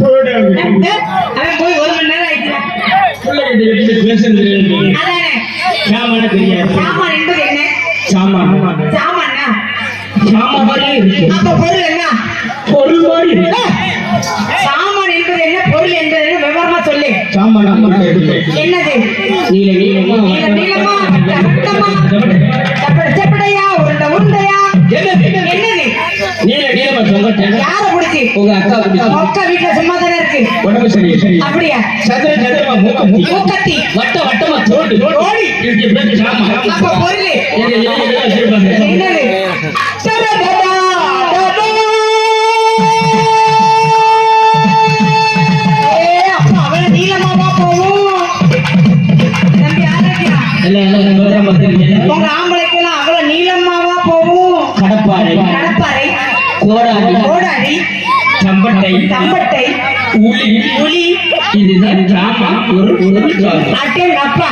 போய் ஒரு மணி நேரம் ஆயிடுச்சு. சாமான தெரியாது. சாமான் என்பது என்ன? சாமான். சாமானா? சாமான் மாதிரி இருக்கு. என்ன? பொருள் சாமான் என்பது என்ன? பொருள் என்பது என்ன? விவரமா சொல்லு. சாமான் என்னது? நீல நீளமா எவ்வளவு சந்தோஷம் யார புடிச்சி? உங்க அக்கா புடிச்சி. அக்கா அவ்வளவு நீளமாவா போகும்? கடப்பாறை. கடப்பாறை. கோடாரி கோடாரி தம்பட்டை தம்பட்டை உளி உளி இதுதான் டிராமா ஒரு ஒரு அட்டே அப்பா